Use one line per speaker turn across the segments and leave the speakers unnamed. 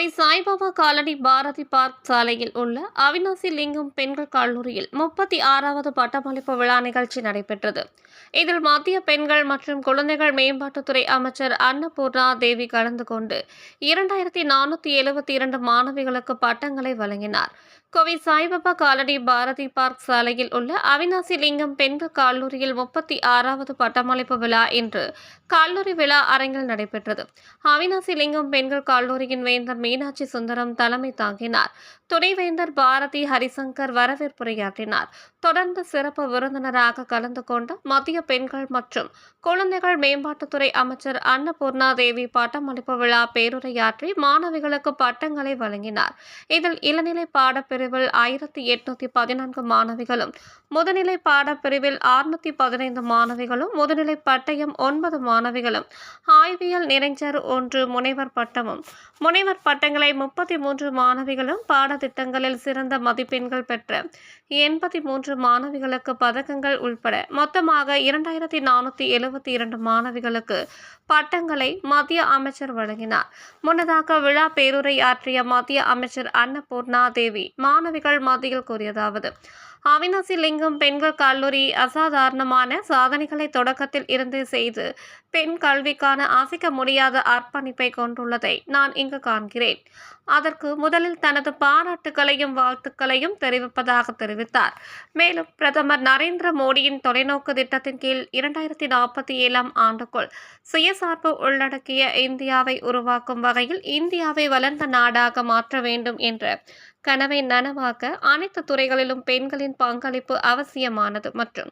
Kovai Saibaba colony Bharathi park சாலையில் உள்ள அவினாசி லிங்கம் பெண்கள் கல்லூரியில் முப்பத்தி ஆறாவது பட்டமளிப்பு விழா நிகழ்ச்சி நடைபெற்றது. இதில் மத்திய பெண்கள் மற்றும் குழந்தைகள் மேம்பாட்டுத்துறை அமைச்சர் அன்னபூர்ணா தேவி கலந்து கொண்டு இரண்டாயிரத்தி நானூற்றி எழுபத்தி இரண்டு மாணவிகளுக்கு பட்டங்களை வழங்கினார். கோவை சாய்பாபா காலனி பாரதி பார்க் சாலையில் உள்ள அவினாசி லிங்கம் பெண்கள் கல்லூரியில் முப்பத்தி ஆறாவது பட்டமளிப்பு விழா இன்று கல்லூரி விழா அரங்கில் நடைபெற்றது. அவினாசி லிங்கம் பெண்கள் கல்லூரியின் வேந்தர் மீனாட்சி சுந்தரம் தலைமை தாங்கினார். துணைவேந்தர் பாரதி ஹரிசங்கர் வரவேற்புரையாற்றினார். தொடர்ந்து சிறப்பு விருந்தினராக கலந்து கொண்ட மத்திய பெண்கள் மற்றும் குழந்தைகள் மேம்பாட்டுத்துறை அமைச்சர் அன்னபூர்ணா தேவி பட்டமளிப்பு விழா பேருரையாற்றி மாணவிகளுக்கு பட்டங்களை வழங்கினார். இதில் இளநிலை பாடப்பிரிவில் ஆயிரத்தி எட்நூத்தி பதினான்கு மாணவிகளும் முதுநிலை பாடப்பிரிவில் ஆறுநூத்தி பதினைந்து மாணவிகளும் முதுநிலை பட்டயம் ஒன்பது மாணவிகளும் ஆய்வியல் நிறைஞர் ஒன்று முனைவர் பட்டமும் முனைவர் பட்டங்களை முப்பத்தி மூன்று மாணவிகளும் பாடத்திட்டங்களில் சிறந்த மதிப்பெண்கள் பெற்ற எண்பத்தி மூன்று மாணவிகளுக்கு பதக்கங்கள் உள்பட மொத்தமாக இரண்டாயிரத்தி நானூற்றி எழுபத்தி இரண்டு மாணவிகளுக்கு பட்டங்களை மத்திய அமைச்சர் வழங்கினார். முன்னதாக விழா பேருரை ஆற்றிய மத்திய அமைச்சர் அன்னபூர்ணா தேவி மாணவிகள் மத்தியில் கூறியதாவது அவினாசி லிங்கம் பெண்கள் கல்லூரி அசாதாரணமான சாதனைகளை தொடக்கத்தில் இருந்து செய்து பெண் கல்விக்கான அசைக்க முடியாத அர்ப்பணிப்பை கொண்டுள்ளதை நான் இங்கு காண்கிறேன். அதற்கு முதலில் தனது பாராட்டுகளையும் வாழ்த்துக்களையும் தெரிவிப்பதாக தெரிவித்தார். மேலும் பிரதமர் நரேந்திர மோடியின் தொலைநோக்கு திட்டத்தின் கீழ் இரண்டாயிரத்தி நாற்பத்தி ஏழாம் ஆண்டுக்குள் சுயசார்பு உள்ளடக்கிய இந்தியாவை உருவாக்கும் வகையில் இந்தியாவை வளர்ந்த நாடாக மாற்ற வேண்டும் என்ற கனவை நனவாக்க அனைத்து துறைகளிலும் பெண்களின் பங்களிப்பு அவசியமானது மற்றும்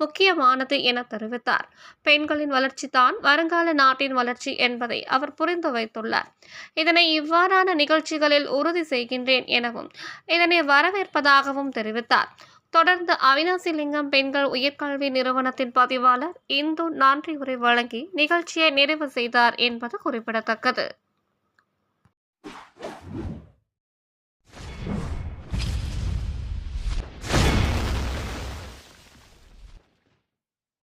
முக்கியமானது என தெரிவித்தார். பெண்களின் வளர்ச்சி தான் வருங்கால நாட்டின் வளர்ச்சி என்பதை அவர் புரிந்து வைத்துள்ளார். இதனை இவ்வாறான நிகழ்ச்சிகளில் உறுதி செய்கின்றேன் எனவும் இதனை வரவேற்பதாகவும் தெரிவித்தார். தொடர்ந்து அவினாசி லிங்கம் பெண்கள் உயர்கல்வி நிறுவனத்தின் பதிவாளர் இந்து நன்றி உரை வழங்கி நிகழ்ச்சியை நிறைவு செய்தார் என்பது குறிப்பிடத்தக்கது.